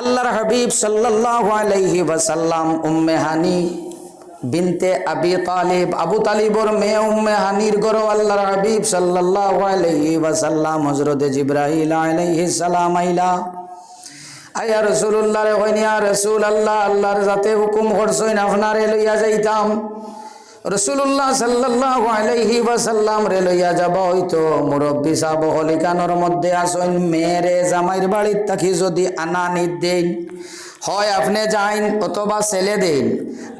আল্লাহর হাবিব সাল্লাল্লাহু আলাইহি ওয়াসাল্লাম উম্মে হানি বিনতে আবি তালিব, আবু তালিবর মেয়ে উম্মে হানির গরো আল্লাহর হাবিব সাল্লাল্লাহু আলাইহি ওয়াসাল্লাম হযরতে জিবরাইল আলাইহিস সালাম আইলা। আয়া রসুল্লাহ রে হইনি আর রসুল আল্লাহ, আল্লাহর যাতে হুকুম করছইন, আপনারে লইয়া যাইতাম। রসুল্লাহ সাল্লাহ আলহি বাসাল্লাম রে লইয়া যাব হইতো। মুরব্বী সাব হলিকানোর মধ্যে আসইন মেয়েরে জামাইর বাড়ির থাকি যদি আনা নিত দেন, হয় আপনি যাইন অথবা ছেলে দেন।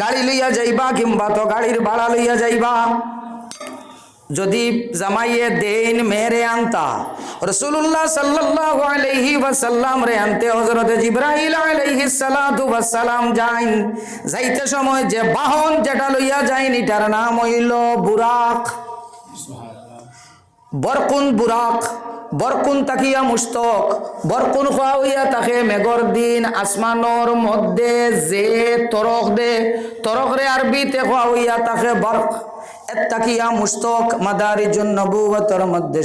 গাড়ি লইয়া যাইবা কিংবা তো গাড়ির ভাড়া লইয়া যাইবা। যদি জামাইয়ে দেন মেরে আনতা রসুল্লাহ সাল্লাল্লাহু আলাইহি ওয়াসাল্লাম রে আনতে হযরত জিবরাইল আলাইহিস সালাতু ওয়াসসালাম যাইন। যাইতে সময় যে বাহন যেটা লইয়া যাইন এটার নাম হইল বুরাক। বরকুন বুরাক, বরকুন তাকিয়া মুস্তক, বরকুন খোয়া হইয়া তাকে মেঘর দিন আসমানোর মধ্যে যে তরক দে, তরক রে আরবিতে খোয়া হইয়া তাকে বরক এত্তাকিয়া মুস্তক মাদারিজুন মধ্যে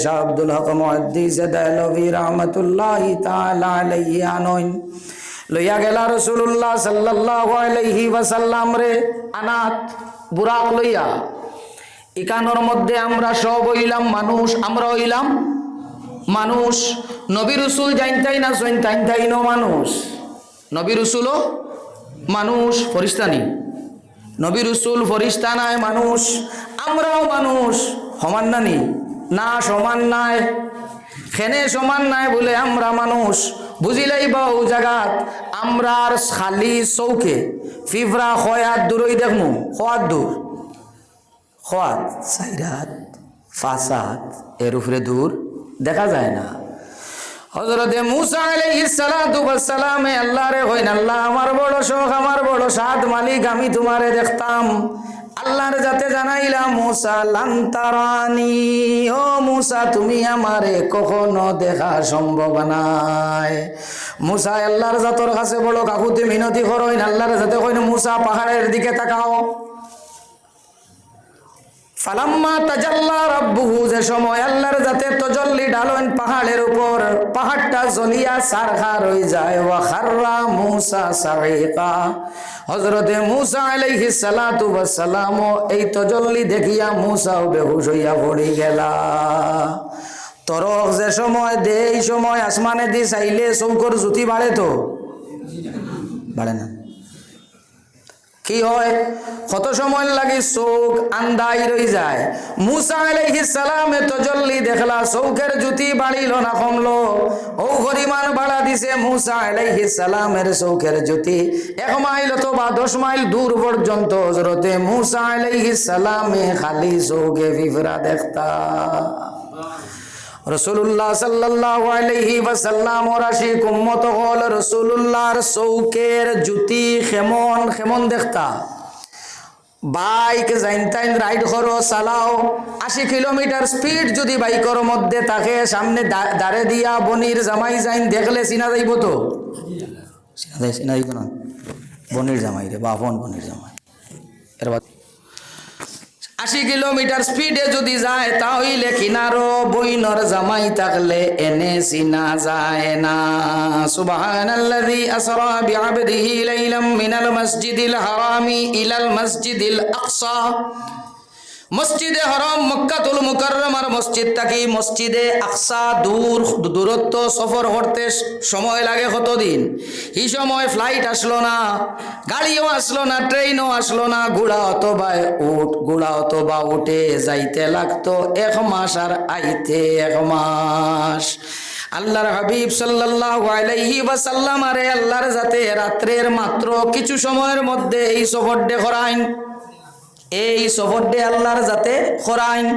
গেলা আলাইহি ওয়াসাল্লাম রে আনাত লইয়া। ইকানোর মধ্যে আমরা সব হইলাম মানুষ, আমরা হইলাম মানুষ। নবী রসুল জানতাই না জানতাই তাই ন মানুষ। নবী রসুলও মানুষ ফরিস্তানি নবী রসুল ফরিস্তা নাই মানুষ, আমরাও মানুষ, সমান নানি না? সমান নাই। খেনে সমান নাই বলে আমরা মানুষ। বুঝিলাই বা ও জায়গাত আমরার খালি চৌকে। ফিফরা, খয়াত, দূরই দেখমু। খোয়াত দূর। খোয়াত, সাইরাত, ফাসাদ, এর উপরে দূর। দেখা যায় না। হজরতে মুসা আলাইহিস সালাতু ওয়াস সালামে আল্লাহ রে কইন, আল্লাহ, আমার বড় শোক আমার বড় সাদ মালিক, আমি তোমারে দেখতাম। আল্লাহর যাতে জানাইলাম মুসা লান্তারানি ও মুসা, তুমি আমারে কখনো দেখা সম্ভব নাই। মুসা, আল্লাহর জাতর কাছে বড় কাকুতে মিনতি করইন আল্লাহর যাতে কইন, মুসা, পাহাড়ের দিকে তাকাও। ফালাম্মা তাজাল্লা রাব্বুহু, যে সময় আল্লাহর যাতে তজল্লি ডালন পাহাড়ের উপর, পাহাড়টা জ্বলিয়া সারখার হয়ে যায়। ওয়া খাররা মুসা সাইকা হযরতে মুসা আলাইহিস সালাতু ওয়াস সালাম এই তজল্লি দেখিয়া মুসাও বেহুশ হইয়া পড়ি গেলা। তরক যে সময় দে, এই সময় আসমানে দি চাইলে চৌকর জুতি বাড়ে তো? বাড়ে না। কি হয়? কত সময় লাগে চোখ আন্দাই রই যায়। মুসা আলাইহিস সালাম এত জলদি দেখলা চৌকের জুতি বাড়িল না কমলো। ও পরিমাণ বাড়া দিছে মুসা আলাইহিস সালামের চৌকের জুতি। এক মাইল অথবা দশ মাইল দূর পর্যন্ত হজরতে মুসা আলাইহিস সালামে খালি চৌকে ফিফরা দেখতা। রসুল্লাহ সাল্লাল্লাহু আলাইহি ওয়াসাল্লাম ওর আশিক উম্মত হল রসুল্লাহর চৌকের জুতি খেমন খেমন দেখতা। বাইক জাইনতাইন রাইড করো, চালাও। আশি কিলোমিটার স্পিড যদি বাইকের মধ্যে থাকে, সামনে দাঁড়ে দিয়া বনির জামাই যাইন দেখলে চিনা যাইব তো? চিনা যাই চিনা যাইব না? বনির জামাই রে, বাপন বনির জামাই। এর আশি কিলোমিটার স্পিডে যদি যায় তাহলে কিনারো বইনর জামাই থাকলে এনে সিনা যায় না। সুবহানাল্লাযী আসরা বিআবদিহি লাইলাম মিনাল মসজিদিল হারামি ইলাল মসজিদিল আকসা। মসজিদে হরম, মক্কাতুল মুকাররমার মসজিদ থাকি মসজিদে আকসা দূর, দূরত্ব সফর করতে সময় লাগে কতদিন? এই সময় ফ্লাইট আসলো না, গাড়িও আসলো না ট্রেনও আসলো না, ঘোড়া অথবা উঠ ঘোড়া অথবা উঠে যাইতে লাগতো এক মাস আর আইতে এক মাস। আল্লাহর হাবিব সাল্লাল্লাহু আলাইহি ওয়াসাল্লাম আরে আল্লাহর যাতে রাত্রের মাত্র কিছু সময়ের মধ্যে এই সফর ডে করাইন। এই সফরডে আল্লাহর যাতে খরাইন।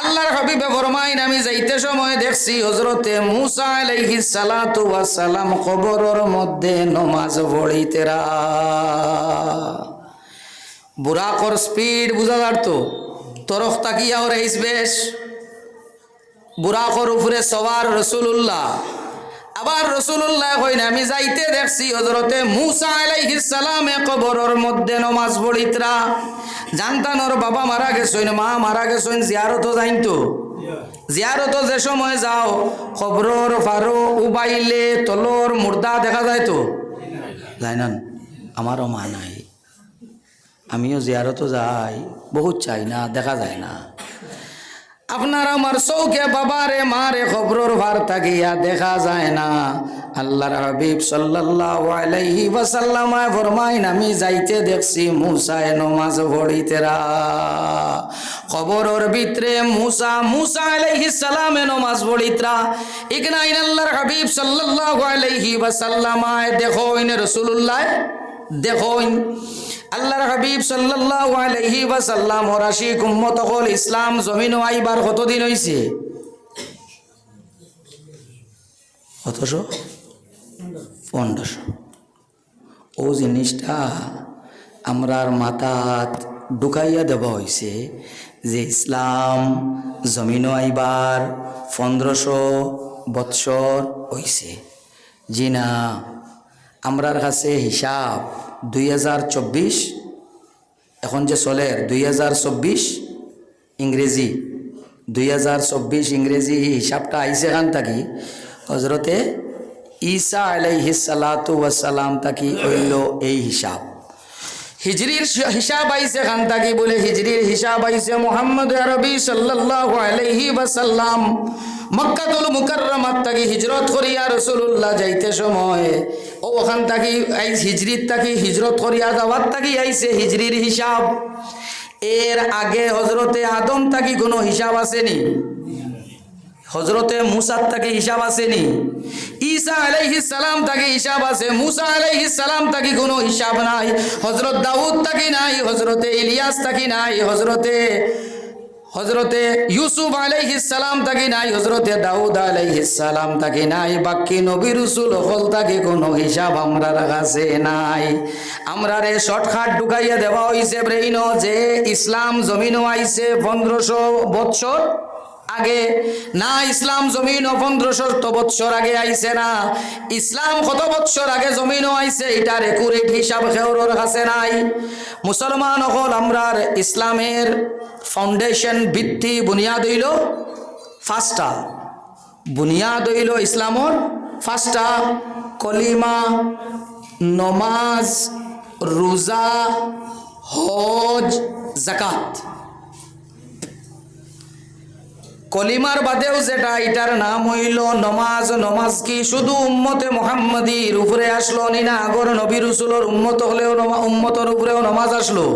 আল্লাহর হাবিবে ফরমাইন, আমি যাইতে সময় দেখছি হজরতে মুসা আলাইহিস সালাতু ওয়াস সালাম কবরের মধ্যে নমাজ পড়িতেরা বুরাকর স্পিড, বুঝা যারতো তরফ তাকিয়া ওর বেশ। বুরাকর উপরে সবার রসুল্লাহ আবার রসুল্লাহ কইন আমি যাইতে দেখছি হজরতে মুসা আলাইহিস সালামে কবরের মধ্যে নমাজ পড়িতরা। জানতানোর বাবা মারা গেছেন মা মারা গেছেন জিয়ারত যাইন তো? জিয়ারত যে সময় যাও খবরর ফারো উবাইলে তলর মুর্দা দেখা যায় তো? যায় না। আমারও মা নাই। আমিও জিয়ারত যাই বহুত চাই না দেখা যায় না। আপনার আমার চৌকে বাবারে, মারে খবরর ভার থাকিয়া দেখা যায় না। আল্লাহর হাবিব সাল্লাল্লাহু আলাইহি ফরমাইন, আমি যাইতে দেখছি মুসায় নমাজ পড়িতেরা খবরর ভিতরে মুসা মুসা আলাইহিস সালামে নমাজ পড়িতরা ইগনাইন আল্লাহর হাবিব সাল্লাল্লাহু আলাইহি ওয়াসাল্লামায় দেখো ইন রাসূলুল্লাহ, দেখো আল্লাহর হাবিব সাল্লাল্লাহু আলাইহি ওয়াসাল্লাম ওর আশিক উম্মত হল ইসলাম জমিন ও আইবার কতদিন হইছে? কতশো? পনেরোশো। ও জিনিসটা আমরার মাথাত ঢুকাইয়া দেওয়া হয়েছে যে ইসলাম জমিন আইবার পনেরোশো বৎসর হইছে। জি না, আমরার কাছে হিসাব দুই হাজার চব্বিশ, এখন যে চলে, দুই ইংরেজি, দুই হাজার চব্বিশ ইংরেজি এই হিসাবটা আইসে খান থাকি, হজরতে ঈসা আলাইহি সালাতু ওয়াসালাম তাকি হইল এই হিসাব। হিজরির হিসাব আইসে খান থাকি বলে, হিজরির হিসাব আইসে মোহাম্মদ আরবি সাল্লাল্লাহু আলাইহি ওয়াসাল্লাম। মক্কাতুল মুকাররমাত থাকি হিজরত করিয়া রাসূলুল্লাহ যাইতে সময়। ও ওখান থাকি আই হিজরিত থাকি হিজরত করিয়া যাওয়ার থাকি আইসে হিজরির হিসাব। এর আগে হজরতে আদম থাকি কোনো হিসাব আসেনি? হজরতে মুসার তাকে হিসাব আসেনি? ঈসা আলাইহিস সালাম তাকে হিসাব আছে, মুসা আলাইহিস সালাম তাকে কোনো হিসাব নাই হজরত দাউদ তাকে নাই হজরতে ইলিয়াস তাকে নাই হজরতে হজরতে ইউসুফ সালাম তাকে নাই হজরতে দাউদ সালাম তাকে নাই, বাকি নবী রসুল হল তাকে কোনো হিসাব আমরা কাছে নাই। আমরা রে শর্টকাট ঢুকাইয়া দেওয়া হইছে ব্রেইন যে ইসলাম জমিনও আইছে পনেরোশো বৎসর। আগে, না ইসলাম জমিন ও পনেরোশো বৎসর আগে আইছে না। ইসলাম কত বৎসর আগে জমিনও আইছে, এটার একুরেট হিসাব খেউরর কাছে নাই। মুসলমান হল আমরার ইসলামের ফাউন্ডেশন ভিত্তি বুনিয়াদ হইল ফার্স্টটা বুনিয়াদ হইল ইসলামর ফার্স্টটা কলিমা, নমাজ, রোজা, হজ জাকাত কলিমার বাদেও যেটা, এটার নাম হইল নমাজ। নমাজ কি? শুধু উম্মতে মোহাম্মদীর উপরে আসলো নি না? আগর নবী রসুলোর উম্মত হলেও উম্মতর উপরেও নমাজ আসলো।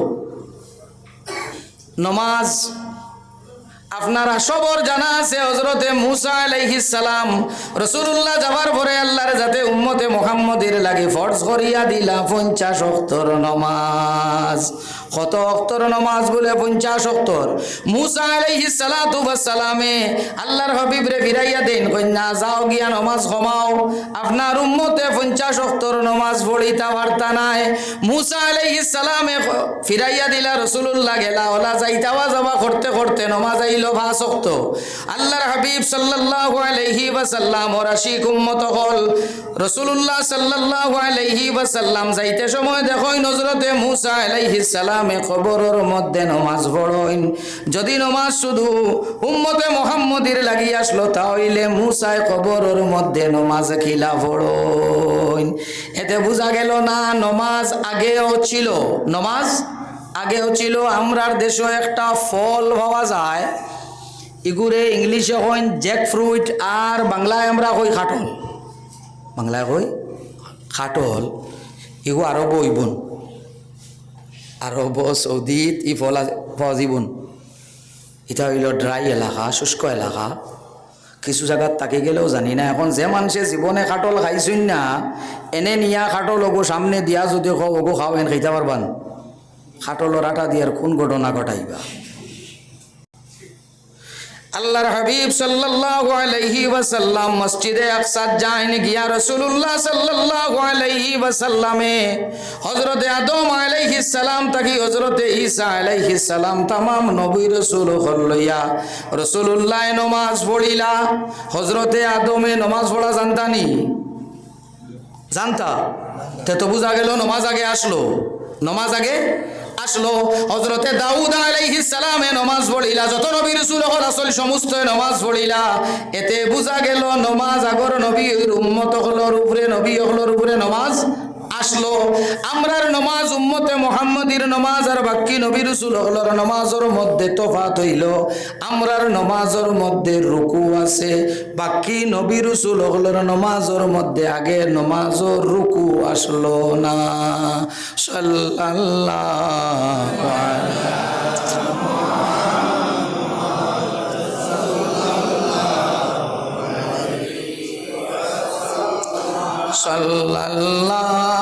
নমাজ, আপনারা সবর জানা আছে হজরতে মুসা আলাইহিস সালাম। রসুল্লাহ যাবার পরে আল্লাহর যাতে উম্মতে মোহাম্মদের লাগে ফরজ করিয়া দিলা পঞ্চাশ অক্তর নমাজ। কত অক্তর নমাজ বলে পঞ্চাশ অক্তর? মুসা আলাইহিস সালাতু সালামে আল্লাহর হবিবরে ফিরাইয়া দেন কন্যা যাও গিয়া নমাজ কমাও। আপনার উম্মতে পঞ্চাশ অক্তর নমাজ পড়িতা বার্তা নাই। মুসা আলাইহিস সালামে ফিরাইয়া দিলা রসুল্লাহ গেলা, ওলা যাইতাওয়া যাওয়া করতে করতে নমাজ আইল ভাসক্ত আল্লাহর হাবিব সাল্লাল্লাহু আলাইহি ওয়াসাল্লাম ওর আশিক উম্মত হল। রসুল্লাহ সাল্লাল্লাহু আলাইহি ওয়াসাল্লাম যাইতে সময় দেখোই নজরতে মুসা আলাইহিস সালামে খবরের মধ্যে নমাজ পড়ইন যদি নমাজ শুধু উম্মতে মোহাম্মদের লাগি আসলো তাহলে মুসায় খবরের মধ্যে নমাজ খিলা পড়ইন এতে বোঝা গেল না, নমাজ আগেও ছিল। নমাজ আগেও ছিল, আমরার দেশে একটা ফল পাওয়া যায়। ইগুরে ইংলিশে হইন জ্যাক ফ্রুইট, আর বাংলায় আমরা কই খাটল। বাংলায় কই? খাটল। ইগু আরব ইবন। আরব সৌদিত ই ফল জীবন এটা হইল ড্রাই এলাকা, শুষ্ক এলাকা। কিছু জায়গাত তাকে গেলেও জানি না। এখন যে মানুষে জীবনে খাটল খাইছুন না, এনে নিয়া খাটল ওগো সামনে দিয়া যদি খাও ওগো খাও, এন খাইতে পারবান খাটলর আটা দিয়ার কোন ঘটনা ঘটাইবা? আল্লাহর হাবিব সাল্লাল্লাহু আলাইহি ওয়াসাল্লাম মসজিদে আকসাদ যাইন গিয়া রাসূলুল্লাহ সাল্লাল্লাহু আলাইহি ওয়াসাল্লামে হযরতে আদম আলাইহিস সালাম তাকি হযরতে ঈসা আলাইহিস সালাম तमाम নবী রাসূল হল্লইয়া রাসূলুল্লাহ নমাজ পড়িলা হযরতে আদমে নমাজ পড়া জানতানি জানতা তে তো বুঝা গেল নমাজ আগে আসলো নমাজ আগে আসলো। হজরতে দাউদ আলাইহি সালামে নমাজ পড়িলা, যত নবী রসুল হল আসল সমস্ত নমাজ পড়িলা। এতে বোঝা গেল, নমাজ আগর নবীর উম্মত হলর উপরে নবী হলর উপরে নমাজ আসলো। আমরার নমাজ উম্মতে মোহাম্মদীর নমাজ আর বাক্কি নবী রসুল নমাজের মধ্যে তফাত হইল। আমরার নমাজের মধ্যে রুকু আছে বাক্কি নবী রসুল হলর নমাজের মধ্যে আগে নমাজর রুকু আসলো না। সাল্লাল্লাহু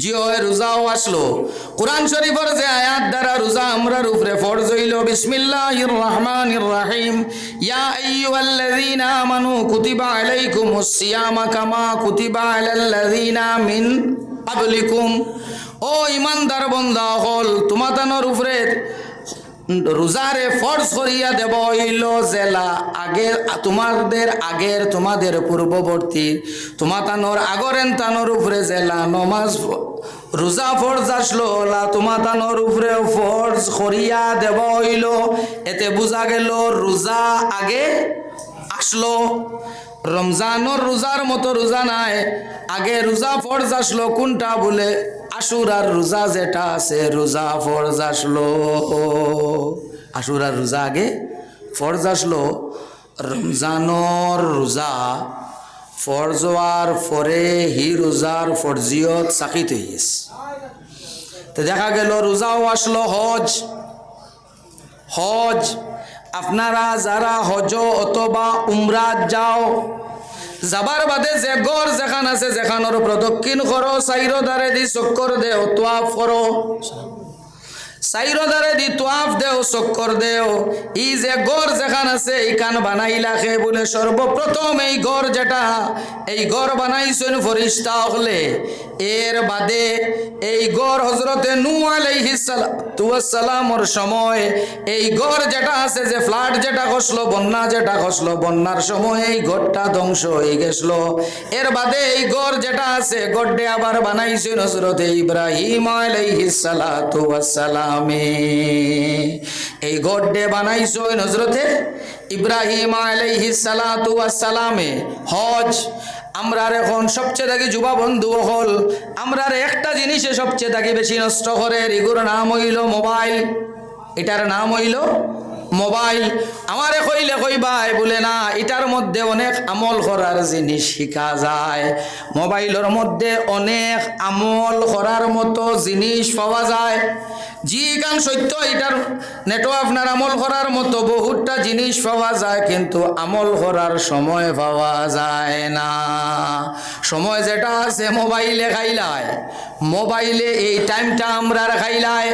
জিও রোজাও আসলো। কোরআন শরীফের যে আয়াত দ্বারা রোজা আমরার উপরে ফরজ হইল, বিসমিল্লাহির রহমানির রহিম। ইয়া আইয়ুহাল্লাযীনা আমানু কুতিবা আলাইকুমুস সিয়ামা কামা কুতিবা আলাল্লাযীনা মিন ক্বাবলিকুম। ও ইমানদার বান্দা হল তোমাদের উপরে রোজারে ফরজ করিয়া দেব হইল জেলা। আগের তোমাদের আগের, তোমাদের পূর্ববর্তী। তোমাতানোর আগরেন তানোর উপরে জেলা। নমাজ, রোজা ফরজ আসলো, ওলা তোমাতানোর উপরে ফরজ করিয়া দেব হইল। এতে বোঝা গেল, রোজা আগে আসলো। রমজানোর রোজার মতো রোজা নাই। আগে রোজা ফরজ আসলো, কোনটা বলে? আশুরার রোজা যেটা আছে, রোজা ফরজ আসলো। আশুরার রোজা আগে ফরজ আসলো। রমজানোর রোজা ফরজ হওয়ার পরে হি রোজার ফরজিয়ত সাকিত গেছে। তো দেখা গেল, রোজাও আসলো হজ। হজ, আপনারা যারা হজ অথবা উমরাত যাও যাবার বাদে যে গড় যেখান আছে যেখানোর প্রদক্ষিণ করো চাইরো দ্বারে দি চক্কর দে তোয়াফ করো চাইরো দ্বারে দি তোয়াফ দেও চক্কর দেও। ই যে গড় যেখান আছে এইখান বানাইলাখে বলে সর্বপ্রথম এই গড় যেটা, এই গড় বানাইছেন ফরিস্তা হলে এর বাদে এই গড় হজরতে নু আলাইহিসালামর সময়, এই গড় যেটা আছে যে ফ্লাড যেটা খসলো, বন্যা যেটা খসলো, বন্যার সময় এই গড়টা ধ্বংস হয়ে গেছিল এর বাদে এই গড় যেটা আছে, গড়ে আবার বানাইছেন হজরতে ইব্রাহিম আলাইহিসালামে এই গড়ে বানাইছেন হজরতে ইব্রাহিম আলাইহিসালামে হজ, আমরার এখন সবচেয়ে থাকি যুবা বন্ধু হল আমরার একটা জিনিসে সবচেয়ে থাকি বেশি নষ্ট করে এগুলোর নাম হইল মোবাইল। এটার নাম হইল মোবাইল। আমারে কইলে কইবাই বলে না, এটার মধ্যে অনেক আমল করার জিনিস শিখা যায়। মোবাইলের মধ্যে অনেক আমল করার মতো জিনিস পাওয়া যায়। জি গান সত্য, এটার নেটো আপনার আমল করার মতো বহুতটা জিনিস পাওয়া যায়, কিন্তু আমল করার সময় পাওয়া যায় না। সময় যেটা আছে মোবাইলে খাইলায়। মোবাইলে এই টাইমটা আমরা খাইলায়।